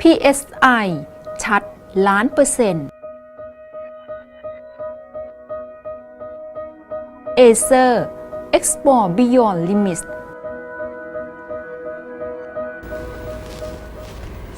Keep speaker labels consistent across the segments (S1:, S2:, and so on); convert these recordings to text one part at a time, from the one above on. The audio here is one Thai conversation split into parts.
S1: PSI ชัดล้านเปอร์เซ็นต์ Acer Explore Beyond Limits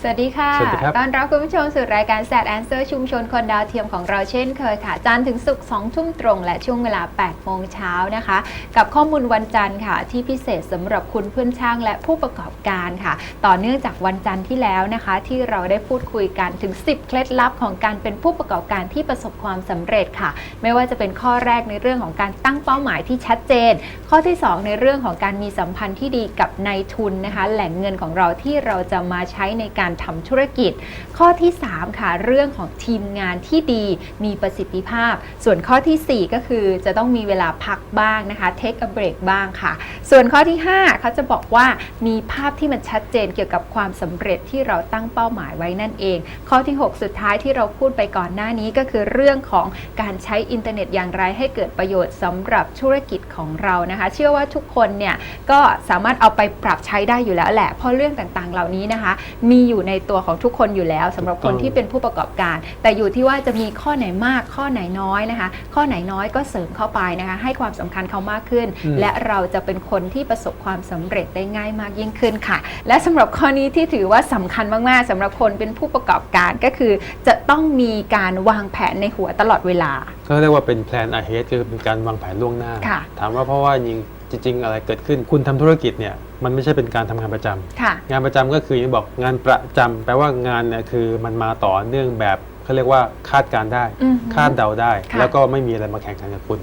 S2: สวัสดีค่ะ
S3: สวัสดีครับ
S2: ต้อนรับคุณผู้ชมสู่รายการ Sad Answer ชุมชนคนดาวเทียมของเราเช่นเคยค่ะ จันทร์ถึงศุกร์2ทุ่มตรง และช่วงเวลา8โมงเช้านะคะ กับข้อมูลวันจันทร์ค่ะ ที่พิเศษสำหรับคุณเพื่อนช่างและผู้ประกอบการค่ะ ต่อเนื่องจากวันจันทร์ที่แล้วนะคะ ที่เราได้พูดคุยกันถึง 10 เคล็ดลับของการเป็นผู้ประกอบการที่ประสบความสำเร็จค่ะ ไม่ว่าจะเป็นข้อแรกในเรื่องของการตั้งเป้าหมายที่ชัดเจน ข้อที่ 2 ในเรื่องของการมีสัมพันธ์ที่ดีกับนายทุนนะคะ แหล่งเงินของเราที่เราจะมาใช้ในการทำธุรกิจ ข้อที่ 3 ค่ะ เรื่องของทีมงานที่ดีมีประสิทธิภาพ ส่วนข้อทีสี่ 4 ก็คือจะต้องมีเวลาพักบ้างนะคะ take a break บ้างค่ะ ส่วนข้อที่ 5 เขาจะบอกว่ามีภาพที่มันชัดเจนเกี่ยวกับความสำเร็จที่เราตั้งเป้าหมายไว้นั่นเอง ข้อที่ 6 สุดท้ายที่เราพูดไปก่อนหน้านี้ก็คือเรื่องของการใช้อินเทอร์เน็ตอย่างไรให้เกิดประโยชน์สำหรับธุรกิจของเรานะคะ เชื่อว่าทุกคนเนี่ยก็สามารถเอาไปปรับใช้ได้อยู่แล้วแหละเพราะเรื่องต่างๆ เหล่านี้นะคะ มีอยู่ในตัวของทุกคนอยู่แล้วสำหรับคนที่เป็นผู้ประกอบการ แต่อยู่ที่ว่าจะมีข้อไหนมากข้อไหนน้อยนะคะ ข้อไหนน้อยก็เสริมเข้าไปนะคะ ให้ความสำคัญเขามากขึ้น
S3: อืม
S2: และเราจะเป็นคนที่ประสบความสำเร็จได้ง่ายมากยิ่งขึ้นค่ะ และสำหรับข้อนี้ที่ถือว่าสำคัญมากๆสำหรับคนเป็นผู้ประกอบการก็คือ จะต้องมีการวางแผนในหัวตลอดเวลา
S3: ก็เรียกว่าเป็น plan ahead คือเป็นการวางแผนล่วงหน้า
S2: ค่ะ
S3: ถามว่าเพราะว่าจริง จริง ๆ อะไรเกิดขึ้น คุณทำธุรกิจเนี่ยมันไม่ใช่เป็นการทำงานประจำ
S2: ค่ะ
S3: งานประจำก็คืออย่างที่บอกงานประจำแปลว่างานเนี่ยคือมันมาต่อเนื่องแบบเขาเรียกว่าคาดการณ์ได้
S2: อือฮึ
S3: คาดเดาได้
S2: ค่ะ
S3: แล้วก็ไม่มีอะไรมาแข่งขันกับคุณ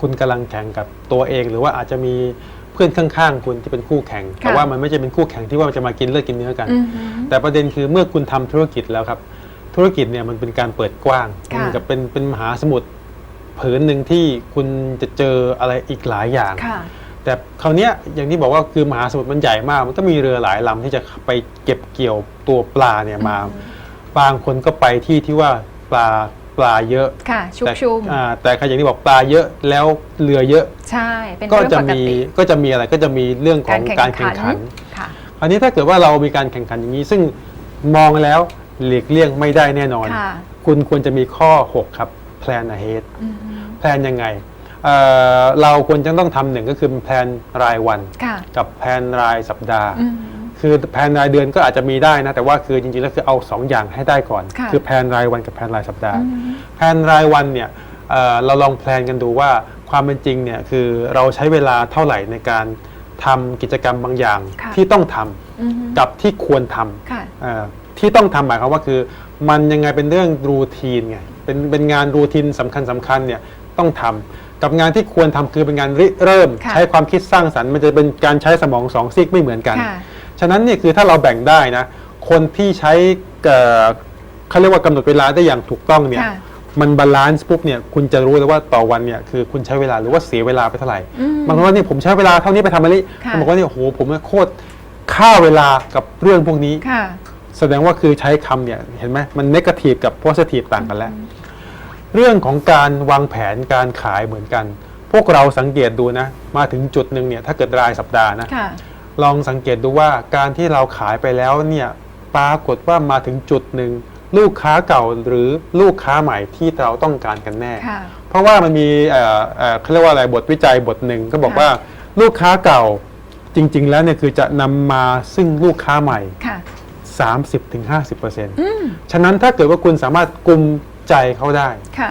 S3: คุณกำลังแข่งกับตัวเอง หรือว่าอาจจะมีเพื่อนข้างๆ คุณที่เป็นคู่แข่ง แต่ว่ามันไม่ใช่เป็นคู่แข่งที่ว่ามันจะมากินเลือดกินเนื้อกัน
S2: อือหือ
S3: แต่ประเด็นคือเมื่อคุณทำธุรกิจแล้วครับ ธุรกิจเนี่ยมันเป็นการเปิดกว้าง
S2: ค่ะ
S3: มันกับเป็นเป็นมหาสมุทรผืนหนึ่งที่คุณจะเจออะไรอีกหลายอย่าง
S2: ค่ะ
S3: แต่คราวเนี้ยอย่างที่บอกว่าคือมหาสมุทรมันใหญ่มาก มันก็มีเรือหลายลำที่จะไปเก็บเกี่ยวตัวปลาเนี่ยมา บางคนก็ไปที่ที่ว่าปลาปลาเยอะ
S2: ค่ะชุก
S3: แต่
S2: ชุม
S3: อ่าแต่ใครอย่างที่บอกปลาเยอะแล้วเรือเยอะ
S2: ใช่เป็น
S3: ก็
S2: เรื่อง
S3: จะ
S2: ปก
S3: มี
S2: ติ
S3: ก็จะมีอะไรก็จะมีเรื่องของการแข่งขัน
S2: ค่ะ
S3: คราวนี้ถ้าเกิดว่าเรามีการแข่งขันอย่างนี้ ซึ่งมองแล้วหลีกเลี่ยงไม่ได้แน่นอน
S2: ค่ะ
S3: คุณควรจะมีข้อ 6 ครับ plan ahead
S2: อือหือ
S3: แพลนยังไง เอ่อเราควรจะต้องทำหนึ่งก็คือแพลนรายวัน
S2: ค่ะ
S3: กับแพลนรายสัปดาห์
S2: อือหือ
S3: คือแพลนรายเดือนก็อาจจะมีได้นะ แต่ว่าคือจริงๆแล้วคือเอา2อย่างให้ได้ก่อน
S2: ค่ะ
S3: อแพลนรายวันกับแพลนรายสัปดาห์
S2: อือหือ
S3: แพลนรายวันเนี่ยเอ่อเราลองแพลนกันดูว่าความเป็นจริงเนี่ยคือเราใช้เวลาเท่าไหร่ในการทำกิจกรรมบางอย่าง
S2: ค่ะ
S3: ที่ต้องทำ
S2: อือหือ
S3: กับที่ควรทำ
S2: ค่ะ
S3: เอ่อที่ต้องทำหมายความว่าคือ มันยังไงเป็นเรื่องรูทีนไงเป็นเป็นงานรูทีนสำคัญสำคัญเนี่ยต้องทำ กับงานที่ควรทำคือเป็นงานริเริ่ม
S2: ค่ะ
S3: ใช้ความคิดสร้างสรรค์มันจะเป็นการใช้สมองสองซีกไม่เหมือนกัน
S2: ค่ะ
S3: ฉะนั้นเนี่ยคือถ้าเราแบ่งได้นะ คนที่ใช้เอ่อเขาเรียกว่ากำหนดเวลาได้อย่างถูกต้องเนี่ย
S2: ค่ะ
S3: มันบาลานซ์ปุ๊บเนี่ยคุณจะรู้เลยว่าต่อวันเนี่ยคือคุณใช้เวลาหรือว่าเสียเวลาไปเท่าไหร่
S2: อืม
S3: บางคนว่านี่ผมใช้เวลาเท่านี้ไปทำอะไร
S2: ค่ะ
S3: บางคนว่าเนี่ยโอ้โหผมเนี่ยโคตรฆ่าเวลากับเรื่องพวกนี้
S2: ค่ะ
S3: แสดงว่าคือใช้คำเนี่ยเห็นไหมมันนกาทีฟกับโพสิทีฟต่างกันแล้ว เรื่องของการวางแผนการขายเหมือนกัน พวกเราสังเกตดูนะ มาถึงจุดหนึ่งเนี่ยถ้าเกิดรายสัปดาห์นะ
S2: ค่ะ
S3: ลองสังเกตดูว่าการที่เราขายไปแล้วเนี่ยปรากฏว่ามาถึงจุดหนึ่งลูกค้าเก่าหรือลูกค้าใหม่ที่เราต้องการกันแน่
S2: ค่ะ
S3: เพราะว่ามันมีเอ่อเอ่อเขาเรียกว่าอะไรบทวิจัยบทหนึ่งก็บอก
S2: ค่ะ
S3: ว่าลูกค้าเก่าจริง ๆ แล้วเนี่ยคือจะนำมาซึ่งลูกค้าใหม่
S2: ค่ะ
S3: 30-50%
S2: อืม
S3: ฉะนั้นถ้าเกิดว่าคุณสามารถกลุม ใจเขาได้
S2: ค่ะ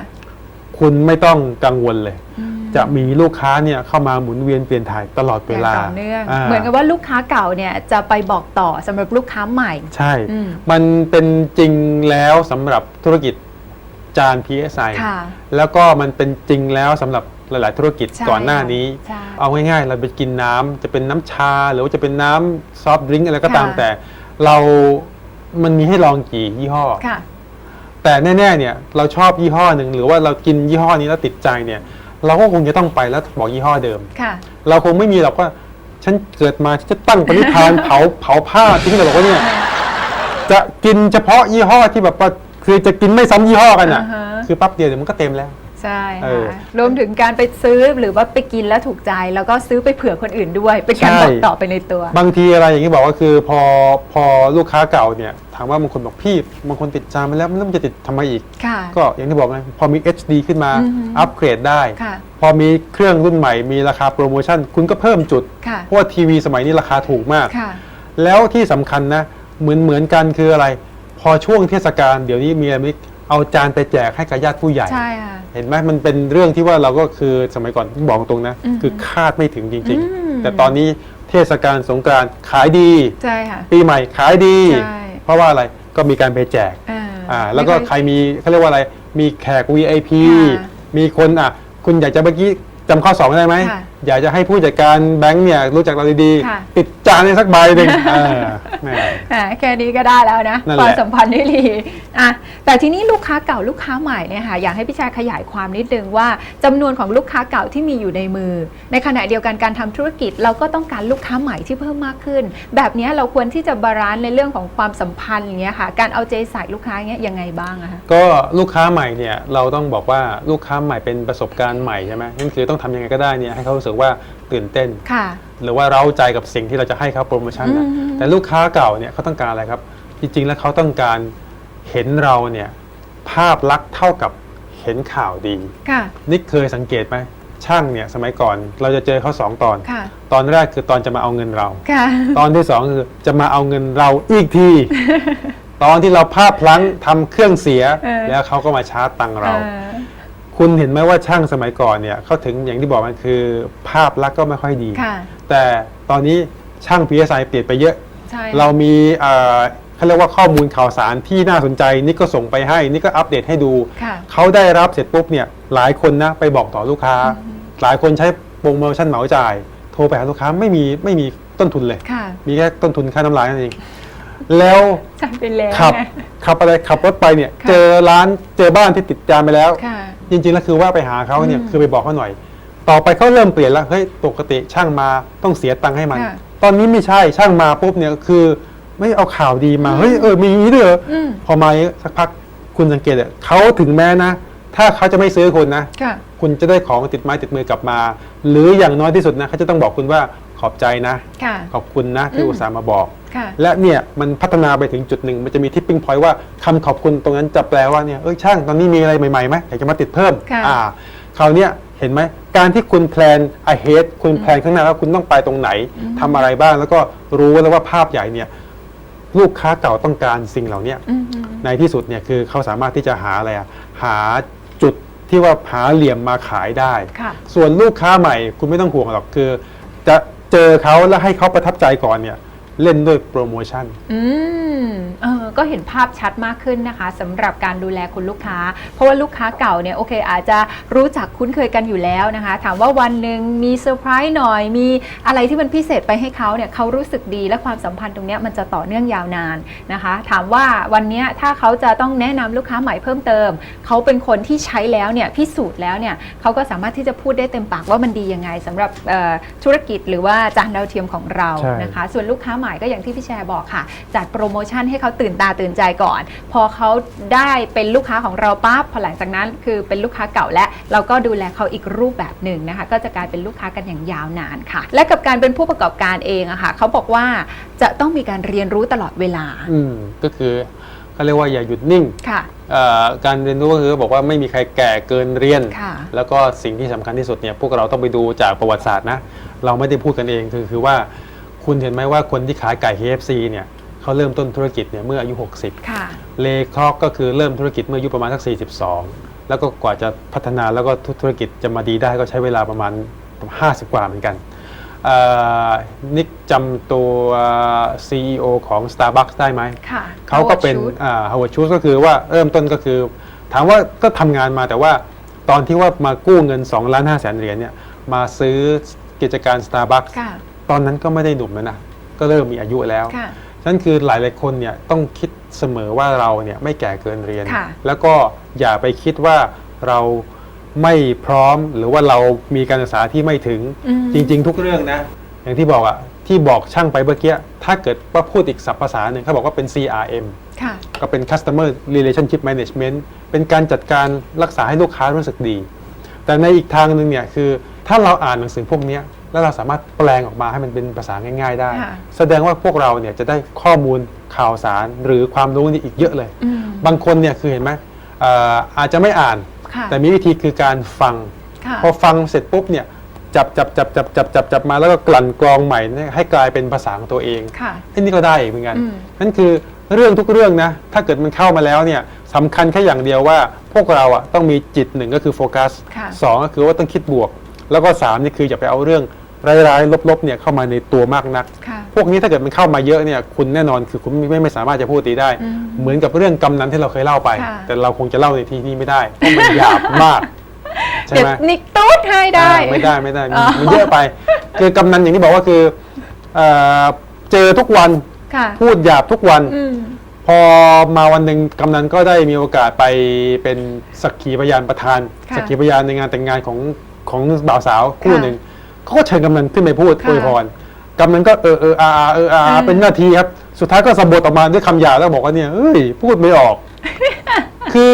S3: คุณไม่ต้องกังวลเลย
S2: อืม
S3: จะมีลูกค้าเนี่ยเข้ามาหมุนเวียนเปลี่ยนถ่ายตลอดเวลา
S2: ย่งต่อเนื่องาเหมือนกับว่าลูกค้าเก่าเนี่ยจะไปบอกต่อสำหรับลูกค้าใหม่
S3: ใช่
S2: อืม
S3: มันเป็นจริงแล้วสำหรับธุรกิจจาน PSI
S2: ค่ะ
S3: แล้วก็มันเป็นจริงแล้วสำหรับหลาย ๆ ธุรกิจ
S2: ใช่
S3: ก่อนหน้านี้
S2: ใช่
S3: เอาง่ายๆ เราไปกินน้ำจะเป็นน้ำชา หรือว่าจะเป็นน้ำซอฟต์ดริงก์อะไรก็ตาม
S2: ค่ะ
S3: แต่ เรามันมีให้ลองกี่ยี่ห้อ
S2: ค่ะ
S3: แต่แน่ๆเนี่ยเราชอบยี่ห้อหนึ่งหรือว่าเรากินยี่ห้อนี้แล้วติดใจเนี่ยเราก็คงจะต้องไปแล้วบอกยี่ห้อเดิม
S2: ค่ะ
S3: เราคงไม่มีหรอกว่าฉันเกิดมาฉันจะตั้งปณิธานเผาเผาผ้าทิ้งเลยบอกว่าเนี่ยจะกินเฉพาะยี่ห้อที่แบบว่าคือจะกินไม่ซ้ำยี่ห้อกันอะ
S2: อ่าฮะ
S3: คือแปั๊บเดียวเดี๋ยวมันก็เต็มแล้ว
S2: ใช่
S3: เออ
S2: ค่ะรวมถึงการไปซื้อหรือว่าไปกินแล้วถูกใจ แล้วก็ซื้อไปเผื่อคนอื่นด้วย เป็นการ
S3: ใช่
S2: บอกต่อไปในตัว
S3: บางทีอะไรอย่างที่บอกว่าคือพอพอลูกค้าเก่าเนี่ยถามว่าบางคนบอกพี่บางคนติดจานไปแล้วมันจะติดทำไมอีก
S2: ค่ะ
S3: ก็อย่างที่บอกไงพอมี HD ขึ้นมา
S2: อือหือ
S3: อัปเกรดได้
S2: ค่ะ
S3: พอมีเครื่องรุ่นใหม่มีราคาโปรโมชั่น คุณก็เพิ่มจุด
S2: ค่ะ
S3: เพราะว่าทีวีสมัยนี้ราคาถูกมาก
S2: ค่ะ
S3: แล้วที่สำคัญนะ เหมือนเหมือนกันคืออะไร พอช่วงเทศกาลเดี๋ยวนี้มีอะไรมิ เอาจานไปแจกให้กับญาติผู้ใหญ่
S2: ใช่ค่ะ
S3: เห็นไหมมันเป็นเรื่องที่ว่าเราก็คือสมัยก่อนบอกตรงนะ
S2: อืม
S3: คือคาดไม่ถึงจริง
S2: อืม
S3: ๆ แต่ตอนนี้เทศกาลสงกรานต์ขายดี
S2: ใช่ค่ะ
S3: ปีใหม่ขายดี
S2: ใช่
S3: เพราะว่าอะไรก็มีการไปแจก
S2: อ่า
S3: อ่าแล้วก็
S2: ไม่
S3: ใครมีเขาเรียกว่าอะไรมีแขก VIP
S2: ค่ะ
S3: มีคนอะคุณอยากจะเมื่อกี้จำข้อสองได้ไหม
S2: ค่ะ
S3: อยากจะให้ผู้จัดการแบงค์เนี่ยรู้จักเราดี
S2: ค่ะ
S3: ๆติดจานให้สักใบหนึ่งอ่าแหม
S2: อ่าแค่นี้ก็ได้แล้วนะ
S3: นั่น
S2: ค
S3: แหละ
S2: วามสัมพันธ์ที่ดีอะแต่ทีนี้ลูกค้าเก่าลูกค้าใหม่เนี่ยค่ะอยากให้พี่ชายขยายความนิดนึงว่าจำนวนของลูกค้าเก่าที่มีอยู่ในมือ ในขณะเดียวกันการทำธุรกิจ เราก็ต้องการลูกค้าใหม่ที่เพิ่มมากขึ้น แบบเนี้ยเราควรที่จะบาลานซ์ในเรื่องของความสัมพันธ์อย่างเงี้ยค่ะ การเอาใจใส่ลูกค้าเงี้ยยังไงบ้างอะคะ
S3: ก็ลูกค้าใหม่เนี่ยเราต้องบอกว่าลูกค้าใหม่เป็นประสบการณ์ใหม่ใช่ไหมนั่นคือต้องทำยังไงก็ได้เนี่ยให้เขารู้สึกว่าตื่นเต้น
S2: ค่ะ
S3: หรือว่าเร้าใจกับสิ่งที่เราจะให้เขาโปรโมชั่นนะ
S2: อืม
S3: แต่ลูกค้าเก่าเนี่ยเขาต้องการอะไรครับ จริง ๆ แล้วเขาต้องการเห็นเราเนี่ยภาพลักษณ์เท่ากับเห็นข่าวดี
S2: ค่ะ
S3: นิกเคยสังเกตไหมช่างเนี่ยสมัยก่อนเราจะเจอเขาสองตอน
S2: ค่ะ
S3: ตอนแรกคือตอนจะมาเอาเงินเรา
S2: ค่ะ
S3: ตอนที่สองคือจะมาเอาเงินเราอีกที ตอนที่เราภาพพลั้งทำเครื่องเสีย
S2: เออ
S3: แล้วเขาก็มาชาร์จตังค์เรา
S2: เออ
S3: คุณเห็นไหมว่าช่างสมัยก่อนเนี่ยเขาถึงอย่างที่บอกมันคือ ภาพลักษณ์ก็ไม่ค่อยดี
S2: ค่ะ
S3: แต่ตอนนี้ช่าง PSI เปลี่ยนไปเยอะ
S2: ใช่
S3: เรามีเอ่อเขาเรียกว่าข้อมูลข่าวสารที่น่าสนใจ นี่ก็ส่งไปให้ นี่ก็อัปเดตให้ดู
S2: ค่ะ
S3: เขาได้รับเสร็จปุ๊บเนี่ยหลายคนนะไปบอกต่อลูกค้า หลายคนใช้โปรโมชั่นเหมาจ่าย โทรไปหาลูกค้าไม่มีไม่มีต้นทุนเลย
S2: ค่ะ
S3: มีแค่ต้นทุนค่าน้ำลายนั่นเองแล้ว
S2: ใช่ไปแล้ว
S3: ขับ
S2: ไง
S3: ขับอะไรขับรถไปเนี่ย
S2: ค่ะ
S3: เจอร้านเจอบ้านที่ติดจานไปแล้ว
S2: ค่ะ
S3: จริงๆแล้วคือว่าไปหาเขาเนี่ย
S2: อืม
S3: คือไปบอกเขาหน่อย ต่อไปเขาเริ่มเปลี่ยนแล้วเฮ้ยปกติช่างมาต้องเสียตังค์ให้มัน
S2: ค่ะ
S3: ตอนนี้ไม่ใช่ช่างมาปุ๊บเนี่ยคือไม่เอาข่าวดีมาเฮ้ยเออมีอย่างนี้ด้วยเหรออ
S2: ม
S3: พอมาสักพักคุณสังเกตอะเขาถึงแม้นะ ถ้าเขาจะไม่ซื้อคุณนะ
S2: ค่ะ
S3: คุณจะได้ของติดไม้ติดมือกลับมา หรืออย่างน้อยที่สุดนะเขาจะต้องบอกคุณว่าขอบใจนะ
S2: ค่ะ
S3: ขอบคุณนะที่
S2: อืม
S3: อุตส่าห์มาบอก
S2: ค่ะ
S3: และเนี่ยมันพัฒนาไปถึงจุดหนึ่งมันจะมีทิปปิ้งพอยต์ว่าคำขอบคุณตรงนั้นจะแปลว่าเนี่ยเอ้ยช่างตอนนี้มีอะไรใหม่ๆไหมอยากจะมาติดเพิ่ม
S2: ค่ะ
S3: อ่าคราวเนี้ยเห็นไหมการที่คุณแพลน ahead คุณแพลนข้างหน้าว่าคุณต้องไปตรงไหนทำอะไรบ้าง แล้วก็รู้แล้วว่าภาพใหญ่เนี่ยลูกค้าเก่าต้องการสิ่งเหล่าเนี้ย
S2: อืมอืม
S3: ในที่สุดเนี่ยคือเขาสามารถที่จะหาอะไรอะหาจุดที่ว่าหาเหลี่ยมมาขายได้
S2: ค่ะ
S3: ส่วนลูกค้าใหม่คุณไม่ต้องห่วงหรอกคือ จะเจอเขาแล้วให้เขาประทับใจก่อนเนี่ย เล่นด้วยโปรโมชั่น
S2: อืมเออก็เห็นภาพชัดมากขึ้นนะคะสำหรับการดูแลคุณลูกค้า เพราะว่าลูกค้าเก่าเนี่ยโอเค อาจจะรู้จักคุ้นเคยกันอยู่แล้วนะคะ ถามว่าวันหนึ่งมีเซอร์ไพรส์หน่อย มีอะไรที่มันพิเศษไปให้เขาเนี่ยเขารู้สึกดีและความสัมพันธ์ตรงเนี้ยมันจะต่อเนื่องยาวนานนะคะ ถามว่าวันเนี้ยถ้าเขาจะต้องแนะนำลูกค้าใหม่เพิ่มเติม เขาเป็นคนที่ใช้แล้วเนี่ยพิสูจน์แล้วเนี่ยเขาก็สามารถที่จะพูดได้เต็มปากว่ามันดียังไงสำหรับเอ่อธุรกิจหรือว่าจานดาวเทียมของเรา
S3: ใช่
S2: นะคะ ส่วนลูกค้าใหม่ก็อย่างที่พี่แชร์บอกค่ะ จัดโปรโมชั่นให้เขาตื่นตาตื่นใจก่อน พอเขาได้เป็นลูกค้าของเราปั๊บพอหลังจากนั้นคือเป็นลูกค้าเก่าและเราก็ดูแลเขาอีกรูปแบบหนึ่งนะคะ ก็จะกลายเป็นลูกค้ากันอย่างยาวนานค่ะ และกับการเป็นผู้ประกอบการเองอะค่ะเขาบอกว่าจะต้องมีการเรียนรู้ตลอดเวลา
S3: อืมก็คือเขาเรียกว่าอย่าหยุดนิ่ง
S2: ค่ะ
S3: เอ่อการเรียนรู้ก็คือบอกว่าไม่มีใครแก่เกินเรียน
S2: ค่ะ
S3: แล้วก็สิ่งที่สำคัญที่สุดเนี่ยพวกเราต้องไปดูจากประวัติศาสตร์นะ เราไม่ได้พูดกันเองคือคือว่า คุณเห็นไหมว่าคนที่ขายไก่ KFC เนี่ยเขาเริ่มต้นธุรกิจเนี่ยเมื่ออายุ60
S2: ค่ะ
S3: เลคล็อกก็คือเริ่มธุรกิจเมื่ออายุประมาณสัก 42 แล้วก็กว่าจะพัฒนาแล้วก็ธุรกิจจะมาดีได้ก็ใช้เวลาประมาณ 50 กว่าเหมือนกันเอ่อนิกจำตัว CEO ของ Starbucks ได้ไหม
S2: ค่ะ
S3: เขาก็เป็น
S2: ชุด
S3: ฮาวเวิร์ดชูสก็คือว่าเริ่มต้นก็คือ ถามว่าก็ทำงานมาแต่ว่าตอนที่ว่ามากู้เงิน2ล้าน5แสนเหรียญเนี่ยมาซื้อกิจการ Starbucks
S2: ค่ะ
S3: ตอนนั้นก็ไม่ได้หนุ่มแล้วนะก็เริ่มมีอายุแล้ว
S2: ค่ะ
S3: ฉะนั้นคือหลายหลายๆคนเนี่ยต้องคิดเสมอว่าเราเนี่ยไม่แก่เกินเรียน
S2: ค่ะ
S3: แล้วก็อย่าไปคิดว่าเราไม่พร้อมหรือว่าเรามีการศึกษาที่ไม่ถึง
S2: อืม
S3: จริง ๆ ทุกเรื่องนะ อย่างที่บอกอะที่บอกช่างไปเมื่อกี้ถ้าเกิดว่าพูดอีกศัพท์ภาษาหนึ่งเขาบอกว่าเป็น CRM
S2: ค่ะ
S3: ก็เป็น customer relationship management เป็นการจัดการรักษาให้ลูกค้ารู้สึกดี แต่ในอีกทางหนึ่งเนี่ยคือถ้าเราอ่านหนังสือพวกเนี้ย แล้วเราสามารถแปลงออกมาให้มันเป็นภาษาง่าย ๆ ได้
S2: ค่ะ
S3: แสดงว่าพวกเราเนี่ยจะได้ข้อมูลข่าวสารหรือความรู้นี่อีกเยอะเลย
S2: อืม
S3: บางคนเนี่ยคือเห็นไหมเอ่ออาจจะไม่อ่าน
S2: ค่ะ
S3: แต่มีวิธีคือการฟัง
S2: ค่ะ
S3: พอฟังเสร็จปุ๊บเนี่ยจับจับจับจับจับจับจับมาแล้วก็กลั่นกรองใหม่เนี่ยให้กลายเป็นภาษาของตัวเอง
S2: ค่ะ
S3: ไอ้นี่ก็ได้อีกเหมือนกัน
S2: อืม
S3: นั่นคือเรื่องทุกเรื่องนะ ถ้าเกิดมันเข้ามาแล้วเนี่ยสำคัญแค่อย่างเดียวว่าพวกเราอะต้องมีจิตหนึ่งก็คือโฟกัส
S2: ค่ะ
S3: สองก็คือว่าต้องคิดบวก แล้วก็สามนี่คืออย่าไปเอาเรื่อง ร้ายๆลบๆเนี่ยเข้ามาในตัวมากนัก
S2: ค่ะ
S3: พวกนี้ถ้าเกิดมันเข้ามาเยอะเนี่ยคุณแน่นอนคือคุณไม่ไม่ไม่สามารถจะพูดตีได้
S2: อืม
S3: เหมือนกับเรื่องกำนันที่เราเคยเล่าไป
S2: ค่ะ
S3: แต่เราคงจะเล่าในที่นี้ไม่ได้เพราะมันหยาบมากใช่
S2: เดี๋ยว
S3: ไหม
S2: นิกตูดให้ได้
S3: อ่าไม่ได้ไม่ได้
S2: อ๋อ
S3: มันเยอะไป คือกำนันอย่างที่บอกว่าคือเอ่อเจอทุกวัน
S2: ค่ะ
S3: พูดหยาบทุกวัน
S2: อืม
S3: พอมาวันหนึ่งกำนันก็ได้มีโอกาสไปเป็นสักขีพยานประธาน
S2: ค่ะ
S3: สักขีพยานในงานแต่งงานของของบ่าวสาวคู่
S2: ค่ะ
S3: หนึ่ง เขาก็เชิญกำนันขึ้นไปพูด
S2: ค่ะ
S3: อวยพรกำนันก็เออเอออาอาเอออา
S2: อื
S3: อามเป็นหน้าทีครับ สุดท้ายก็สะบดออกมาด้วยคำหยาบแล้วบอกว่าเนี่ยเอ้ยพูดไม่ออก คือ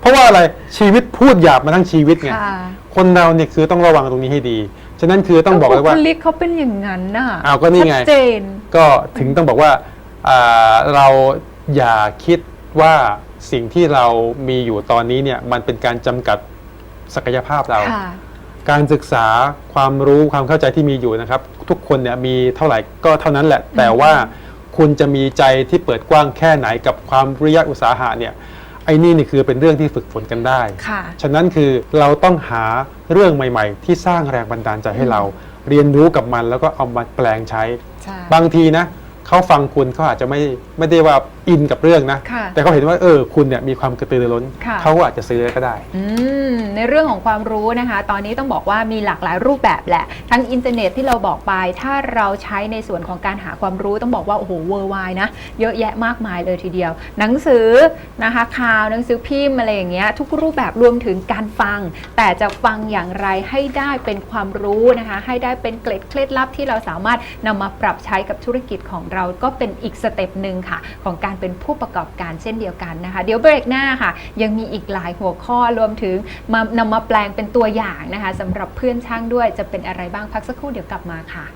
S3: เพราะว่าอะไรชีวิตพูดหยาบมาทั้งชีวิตไง
S2: ค่ะ
S3: คนเราเนี่ยคือต้องระวังตรงนี้ให้ดี ฉะนั้นคือต้องบอกเลยว่า
S2: บุคลิกเขาเป็นอย่างนั้นน่ะ
S3: อ้าวก็นี่ไง
S2: ชัดเจน
S3: ก็ถึงต้องบอกว่าอ่าเราอย่าคิดว่าสิ่งที่เรามีอยู่ตอนนี้เนี่ยมันเป็นการจำกัดศักยภาพเรา
S2: ค่ะ
S3: การศึกษาความรู้ความเข้าใจที่มีอยู่นะครับ ทุกคนเนี่ยมีเท่าไหร่ก็เท่านั้นแหละ แต่ว่าคุณจะมีใจที่เปิดกว้างแค่ไหนกับความวิริยะอุตสาหะเนี่ยไอ้นี่นี่คือเป็นเรื่องที่ฝึกฝนกันได้
S2: ค่ะ
S3: ฉะนั้นคือเราต้องหาเรื่องใหม่ ๆ ที่สร้างแรงบันดาลใจให้เรา เรียนรู้กับมันแล้วก็เอามาแปลงใช้
S2: ใช่
S3: บางทีนะ เขาฟังคุณเขาอาจจะไม่ไม่ได้ว่าอินกับเรื่องนะ
S2: ค่ะ
S3: แต่เขาเห็นว่าเออคุณเนี่ยมีความกระตือรือร้น
S2: ค่ะ
S3: เขาก็อาจจะซื้อก็ได้
S2: อืมในเรื่องของความรู้นะคะ ตอนนี้ต้องบอกว่ามีหลากหลายรูปแบบแหละ ทั้งอินเทอร์เน็ตที่เราบอกไป ถ้าเราใช้ในส่วนของการหาความรู้ต้องบอกว่าโอ้โหเวอร์ไวนะ เยอะแยะมากมายเลยทีเดียว หนังสือนะคะข่าวหนังสือพิมพ์อะไรอย่างเงี้ยทุกรูปแบบรวมถึงการฟัง แต่จะฟังอย่างไรให้ได้เป็นความรู้นะคะ ให้ได้เป็นเกล็ดเคล็ดลับที่เราสามารถนำมาปรับใช้กับธุรกิจของเราก็เป็นอีกสเต็ปหนึ่งค่ะ ของการเป็นผู้ประกอบการเช่นเดียวกันนะคะ เดี๋ยวเบรกหน้าค่ะ ยังมีอีกหลายหัวข้อรวมถึงมานำมาแปลงเป็นตัวอย่างนะคะสำหรับเพื่อนช่างด้วยจะเป็นอะไรบ้างพักสักครู่เดี๋ยวกลับมาค่ะ